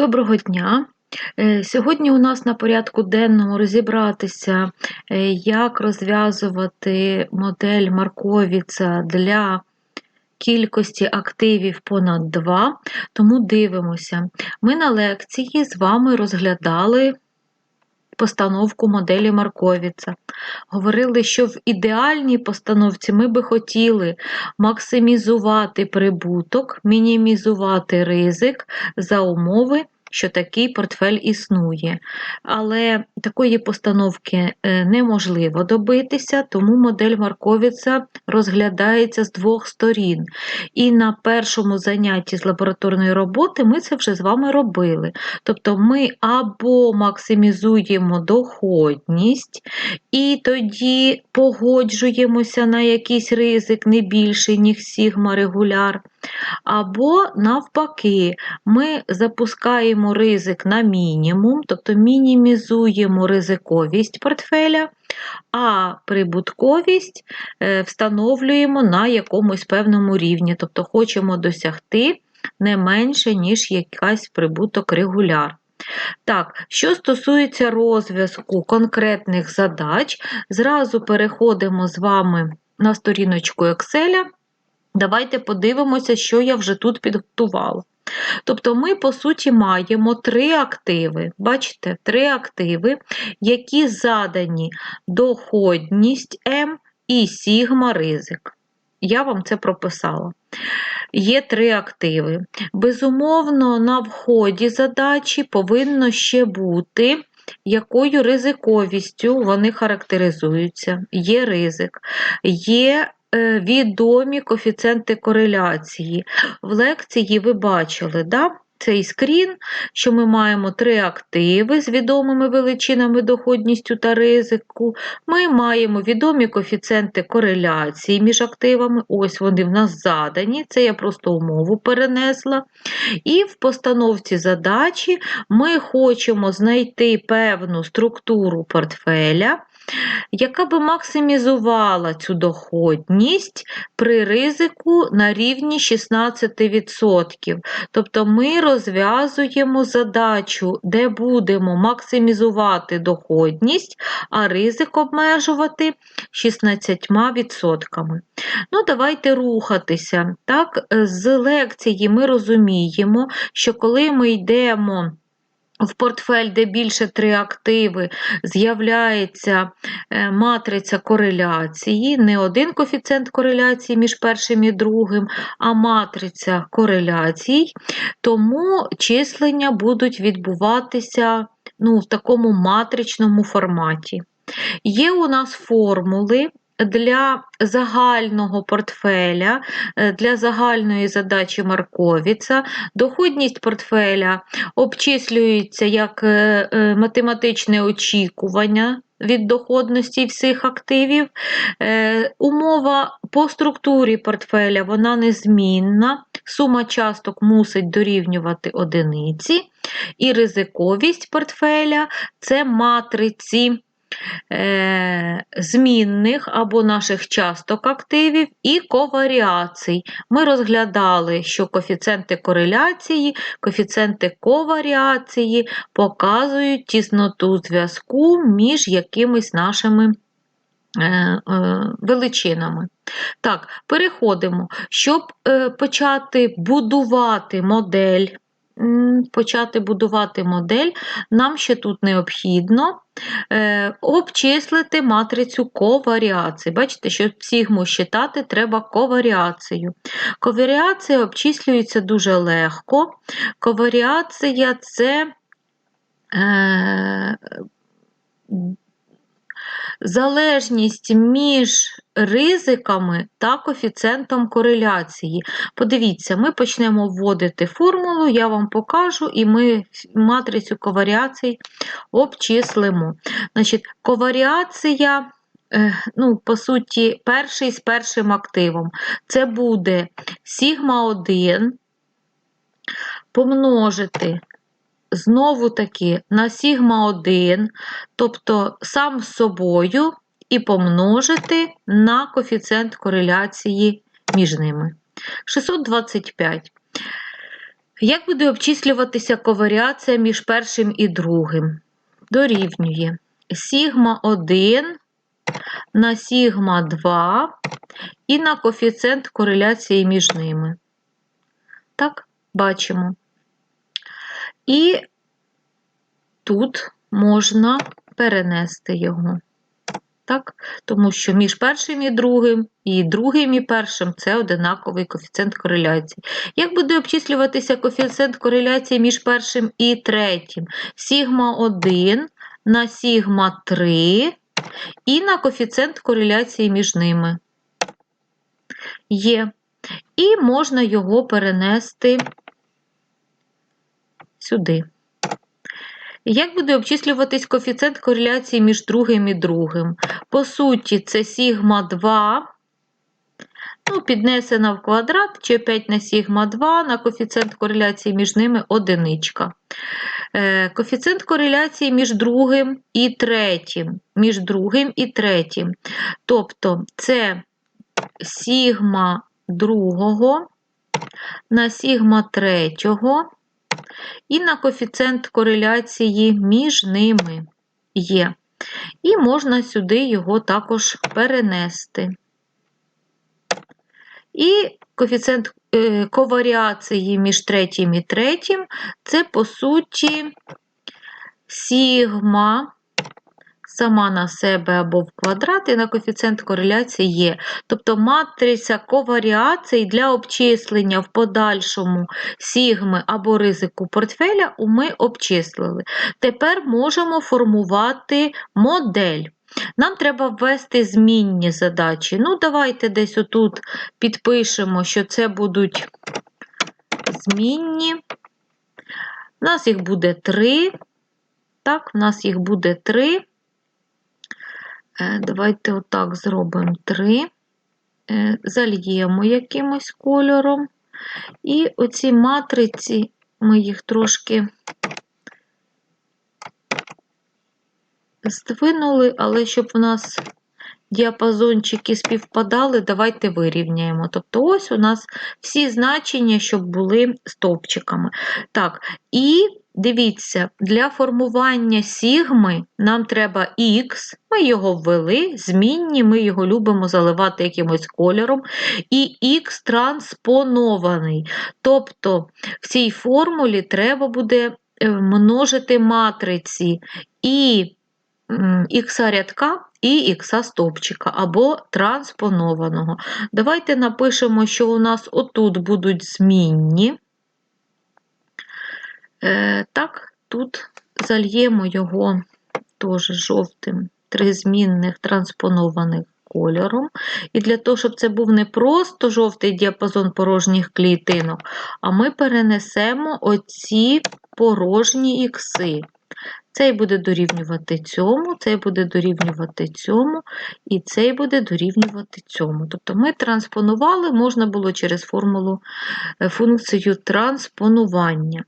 Доброго дня! Е, Сьогодні у нас на порядку денному розібратися, е, як розв'язувати модель Марковіца для кількості активів понад 2. Тому дивимося. Ми на лекції з вами розглядали постановку моделі Марковіца. Говорили, що в ідеальній постановці ми би хотіли максимізувати прибуток, мінімізувати ризик за умови, що такий портфель існує. Але такої постановки е, неможливо добитися, тому модель Марковіца розглядається з двох сторін. І на першому занятті з лабораторної роботи ми це вже з вами робили. Тобто ми або максимізуємо доходність, і тоді погоджуємося на якийсь ризик не більший, ніж сігма регуляр. Або, навпаки, ми запускаємо ризик на мінімум, тобто мінімізуємо ризиковість портфеля, а прибутковість е, встановлюємо на якомусь певному рівні, тобто хочемо досягти не менше, ніж якась прибуток регуляр. Так, що стосується розв'язку конкретних задач, зразу переходимо з вами на сторіночку Excel. Давайте подивимося, що я вже тут підготувала. Тобто ми, по суті, маємо три активи. Бачите, три активи, які задані доходність М і сігма ризик. Я вам це прописала. Є три активи. Безумовно, на вході задачі повинно ще бути. Якою ризиковістю вони характеризуються? Є ризик, є відомі коефіцієнти кореляції. В лекції ви бачили да, цей скрін, що ми маємо три активи з відомими величинами доходністю та ризику. Ми маємо відомі коефіцієнти кореляції між активами. Ось вони в нас задані, це я просто умову перенесла. І в постановці задачі ми хочемо знайти певну структуру портфеля яка би максимізувала цю доходність при ризику на рівні 16%. Тобто ми розв'язуємо задачу, де будемо максимізувати доходність, а ризик обмежувати 16%. Ну, Давайте рухатися. Так, З лекції ми розуміємо, що коли ми йдемо в портфель, де більше три активи, з'являється е, матриця кореляції, не один коефіцієнт кореляції між першим і другим, а матриця кореляцій, тому числення будуть відбуватися ну, в такому матричному форматі. Є у нас формули, для загального портфеля, е, для загальної задачі Марковіца. Доходність портфеля обчислюється як е, е, математичне очікування. Від доходності всіх активів. Е, Умова по структурі портфеля вона незмінна, сума часток мусить дорівнювати одиниці, і ризиковість портфеля це матриці змінних або наших часток активів і коваріацій. Ми розглядали, що коефіцієнти кореляції, коефіцієнти коваріації показують тісноту зв'язку між якимись нашими е, е, величинами. Так, переходимо. Щоб почати будувати модель почати будувати модель, нам ще тут необхідно е, обчислити матрицю коваріації. Бачите, щоб сігму считати, треба коваріацію. Коваріація обчислюється дуже легко. Коваріація це е, залежність між ризиками та коефіцієнтом кореляції. Подивіться, ми почнемо вводити формулу, я вам покажу, і ми матрицю коваріацій обчислимо. Значить, Коваріація, е, ну, по суті, перший з першим активом. Це буде сігма 1 помножити знову таки на сігма 1, тобто сам собою, і помножити на коефіцієнт кореляції між ними. 625. Як буде обчислюватися коваріація між першим і другим? Дорівнює сігма 1 на сігма 2 і на коефіцієнт кореляції між ними. Так, бачимо. І тут можна перенести його. Так? Тому що між першим і другим, і другим і першим це одинаковий коефіцієнт кореляції. Як буде обчислюватися коефіцієнт кореляції між першим і третім? Сігма 1 на сігма 3 і на коефіцієнт кореляції між ними. Є. І можна його перенести сюди. Як буде обчислюватись коефіцієнт кореляції між другим і другим? По суті, це сігма 2, ну, піднесена в квадрат, чи 5 на сігма 2, на коефіцієнт кореляції між ними одиничка. Е, Коефіцієнт кореляції між другим і третім. Між другим і третім. Тобто це сігма другого на сігма третього і на коефіцієнт кореляції між ними є. І можна сюди його також перенести. І коефіцієнт е, коваріації між третім і третім це, по суті, сігма сама на себе або в квадрат, і на коефіцієнт кореляції є. Тобто матриця коваріацій для обчислення в подальшому сігми або ризику портфеля ми обчислили. Тепер можемо формувати модель. Нам треба ввести змінні задачі. Ну, давайте десь отут підпишемо, що це будуть змінні. У нас їх буде три. Так, у нас їх буде три. Е, давайте отак зробимо три, е, зальємо якимось кольором. І оці матриці, ми їх трошки здвинули, але щоб у нас діапазончики співпадали, давайте вирівняємо. Тобто, ось у нас всі значення, щоб були стовпчиками. Так, і дивіться, для формування сігми нам треба Х, ми його ввели, змінні, ми його любимо заливати якимось кольором, і Х транспонований. Тобто в цій формулі треба буде е, множити матриці і х рядка і х стовпчика або транспонованого. Давайте напишемо, що у нас отут будуть змінні. Е, Так, тут зальємо його теж жовтим тризмінних транспонованих кольором. І для того, щоб це був не просто жовтий діапазон порожніх клітинок, а ми перенесемо оці порожні ікси. Цей буде дорівнювати цьому, цей буде дорівнювати цьому, і цей буде дорівнювати цьому. Тобто ми транспонували, можна було через формулу е, функцію транспонування.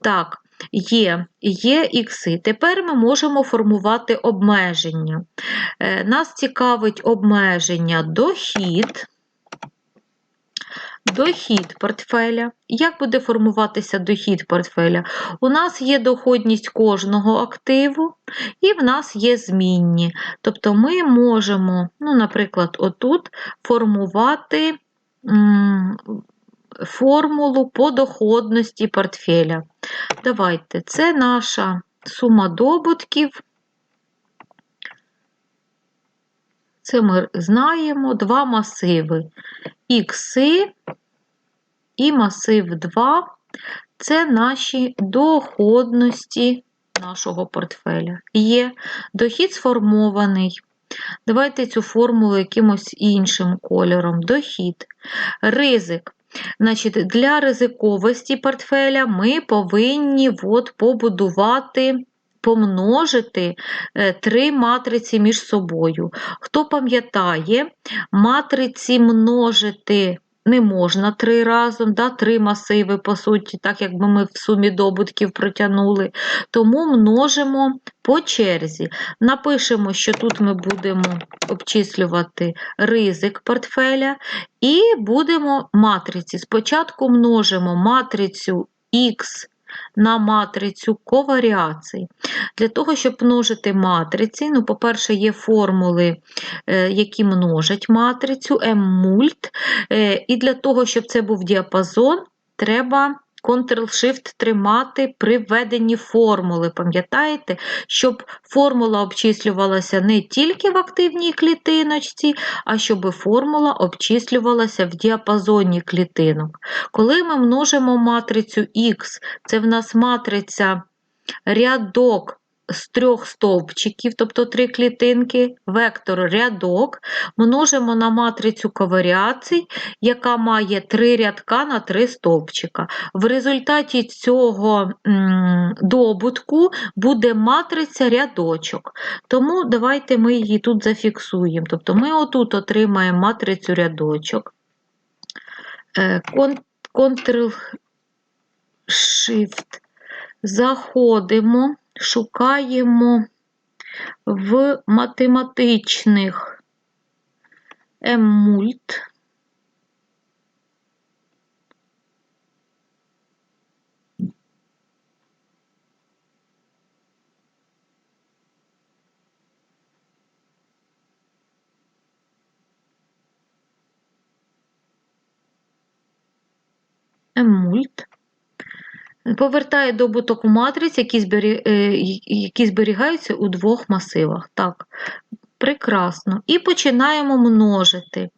Так, є є ікси. Тепер ми можемо формувати обмеження. Е, нас цікавить обмеження дохід. Дохід портфеля. Як буде формуватися дохід портфеля? У нас є доходність кожного активу, і в нас є змінні. Тобто ми можемо, ну, наприклад, отут формувати формулу по доходності портфеля. Давайте, це наша сума добутків. Це ми знаємо два масиви. Ікси і масив 2 це наші доходності нашого портфеля. Є дохід сформований. Давайте цю формулу якимось іншим кольором. Дохід, ризик. Значить, Для ризиковості портфеля ми повинні от побудувати помножити е, три матриці між собою. Хто пам'ятає, матриці множити не можна три разом, да, три масиви, по суті, так якби ми в сумі добутків протягнули. Тому множимо по черзі. Напишемо, що тут ми будемо обчислювати ризик портфеля, і будемо матриці. Спочатку множимо матрицю Х на матрицю коваріацій. Для того, щоб множити матриці, ну, по-перше, є формули, е, які множать матрицю, М-мульт. Е, І для того, щоб це був діапазон, треба Ctrl-Shift тримати при введенні формули. Пам'ятаєте, щоб формула обчислювалася не тільки в активній клітиночці, а щоб формула обчислювалася в діапазоні клітинок. Коли ми множимо матрицю Х, це в нас матриця рядок з трьох стовпчиків, тобто три клітинки, вектор рядок, множимо на матрицю коваріацій, яка має три рядка на три стовпчика. В результаті цього добутку буде матриця рядочок. Тому давайте ми її тут зафіксуємо. Тобто ми отут отримаємо матрицю рядочок. Е, Ctrl-Shift. Заходимо, шукаємо в математичних емульт. Емульт. Повертає добуток у матриць, які, збері... е, які зберігаються у двох масивах. Так, прекрасно. І починаємо множити.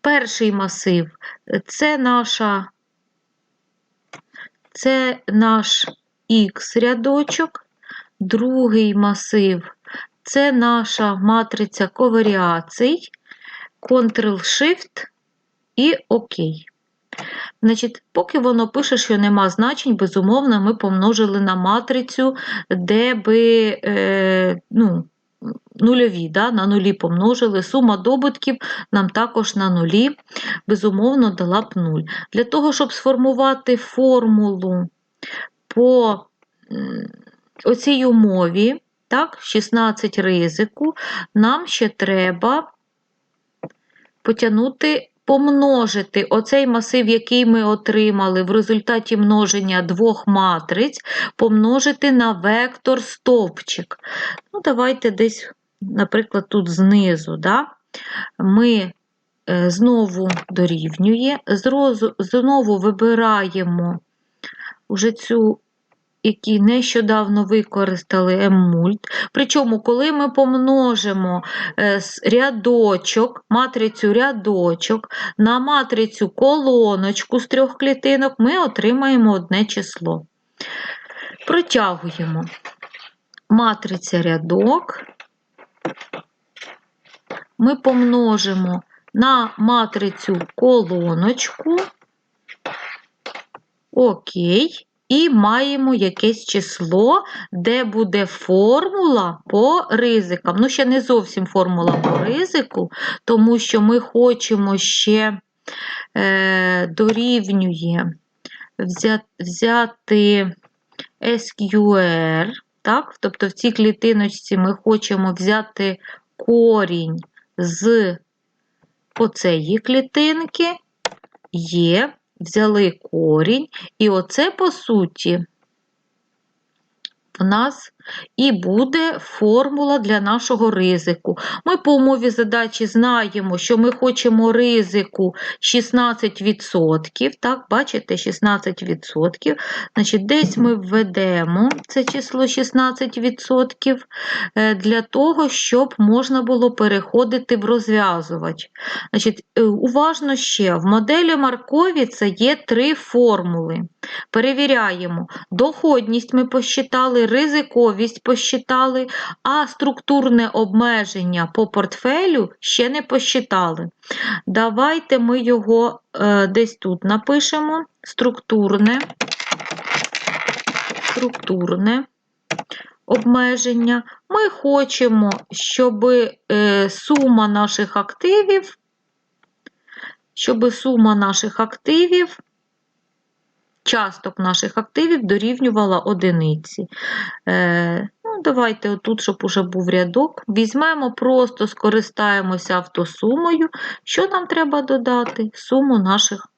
Перший масив це наша це наш Х рядочок, другий масив це наша матриця коваріацій, Ctrl-Shift і ОК. Значить, Поки воно пише, що нема значень, безумовно, ми помножили на матрицю, де би е, ну, нульові, да, на нулі помножили. Сума добутків нам також на нулі, безумовно, дала б 0. Для того, щоб сформувати формулу по оцій умові, так, 16 ризику, нам ще треба потягнути помножити оцей масив, який ми отримали в результаті множення двох матриць, помножити на вектор стовпчик. Ну, Давайте десь, наприклад, тут знизу. Да? Ми е, знову дорівнює, знову вибираємо вже цю які нещодавно використали М-мульт. Причому, коли ми помножимо е, рядочок, матрицю рядочок на матрицю колоночку з трьох клітинок, ми отримаємо одне число. Протягуємо матриця рядок, ми помножимо на матрицю колоночку. Окей і маємо якесь число, де буде формула по ризикам. Ну, ще не зовсім формула по ризику, тому що ми хочемо ще е, дорівнює взяти SQR. Так? Тобто в цій клітиночці ми хочемо взяти корінь з оцеї клітинки, є взяли корінь, і оце, по суті, в нас і буде формула для нашого ризику. Ми по умові задачі знаємо, що ми хочемо ризику 16%. Так, бачите, 16%. Значить, Десь ми введемо це число 16% е, для того, щоб можна було переходити в розв'язувач. Значить, е, Уважно ще, в моделі Марковіца є три формули. Перевіряємо, доходність ми посчитали, ризиковість посчитали, а структурне обмеження по портфелю ще не посчитали. Давайте ми його е, десь тут напишемо. Структурне, структурне обмеження. Ми хочемо, щоб е, сума наших активів, щоб сума наших активів часток наших активів дорівнювала одиниці. Е, ну, Давайте отут, щоб уже був рядок, візьмемо, просто скористаємося автосумою. Що нам треба додати? Суму наших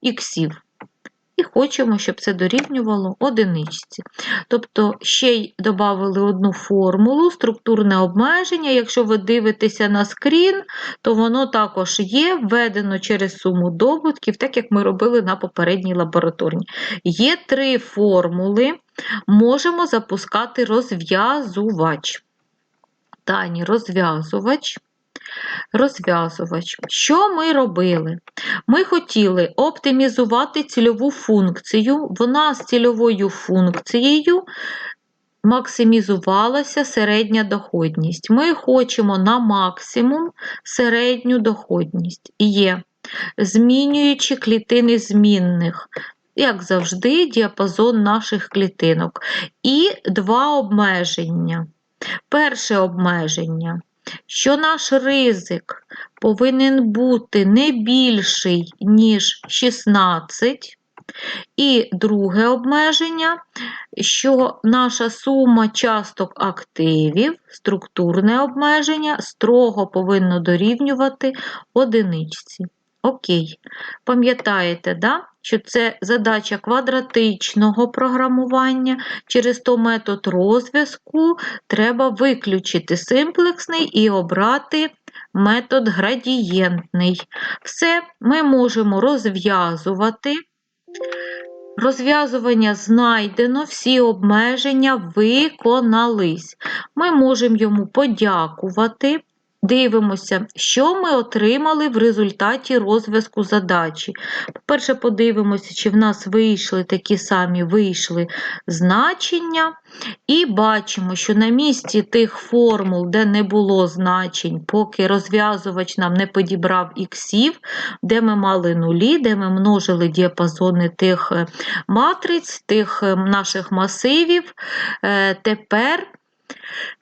іксів. І хочемо, щоб це дорівнювало одиничці. Тобто ще й додали одну формулу, структурне обмеження. Якщо ви дивитеся на скрін, то воно також є, введено через суму добутків, так як ми робили на попередній лабораторній. Є три формули, можемо запускати розв'язувач. Тані, розв'язувач. Розв'язувач. Що ми робили? Ми хотіли оптимізувати цільову функцію. Вона з цільовою функцією максимізувалася середня доходність. Ми хочемо на максимум середню доходність. Є, змінюючи клітини змінних. Як завжди, діапазон наших клітинок. І два обмеження. Перше обмеження що наш ризик повинен бути не більший, ніж 16. І друге обмеження, що наша сума часток активів, структурне обмеження, строго повинно дорівнювати одиничці. Окей. Пам'ятаєте, да? Що це задача квадратичного програмування. Через то метод розв'язку треба виключити симплексний і обрати метод градієнтний. Все ми можемо розв'язувати. Розв'язування знайдено, всі обмеження виконались. Ми можемо йому подякувати. Дивимося, що ми отримали в результаті розв'язку задачі. По-перше, подивимося, чи в нас вийшли такі самі вийшли значення. І бачимо, що на місці тих формул, де не було значень, поки розв'язувач нам не підібрав іксів, де ми мали нулі, де ми множили діапазони тих е, матриць, тих е, наших масивів, е, тепер.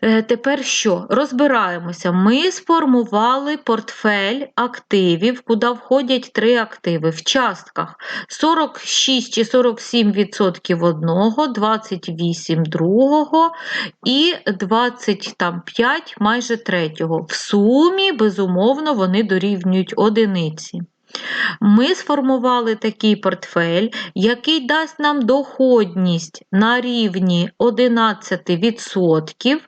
Е, тепер що? Розбираємося. Ми сформували портфель активів, куди входять три активи. В частках 46 чи 47% одного, 28 другого і 25 майже третього. В сумі, безумовно, вони дорівнюють одиниці. Ми сформували такий портфель, який дасть нам доходність на рівні 11%,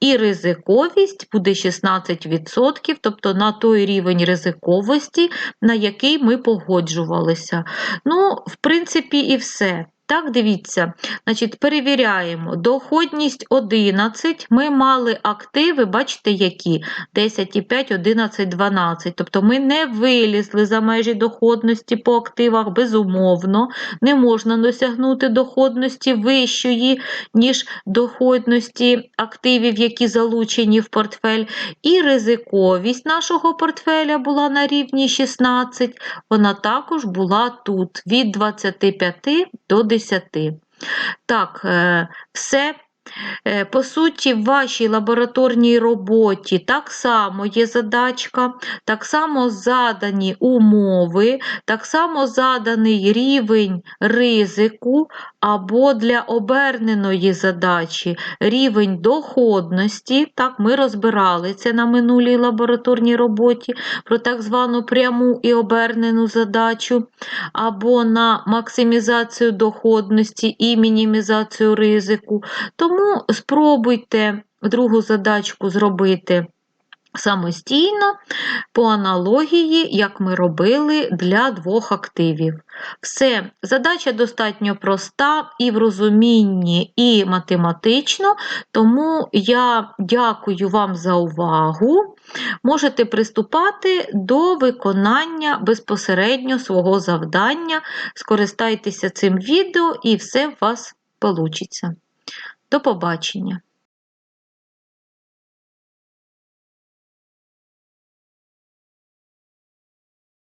і ризиковість буде 16%, тобто на той рівень ризиковості, на який ми погоджувалися. Ну, в принципі, і все. Так, дивіться, значить, перевіряємо. Доходність 11. Ми мали активи, бачите, які? 10,5, 11, 12. Тобто ми не вилізли за межі доходності по активах, безумовно, не можна досягнути доходності вищої, ніж доходності активів, які залучені в портфель. І ризиковість нашого портфеля була на рівні 16, вона також була тут від 25 до 10. 10. Так, е, все. Е, по суті, в вашій лабораторній роботі так само є задачка, так само задані умови, так само заданий рівень ризику, або для оберненої задачі рівень доходності. Так, Ми розбирали це на минулій лабораторній роботі про так звану пряму і обернену задачу, або на максимізацію доходності і мінімізацію ризику. Тому спробуйте другу задачку зробити самостійно, по аналогії, як ми робили для двох активів. Все, задача достатньо проста і в розумінні, і математично, тому я дякую вам за увагу. Можете приступати до виконання безпосередньо свого завдання. Скористайтеся цим відео і все у вас вийде. До побачення!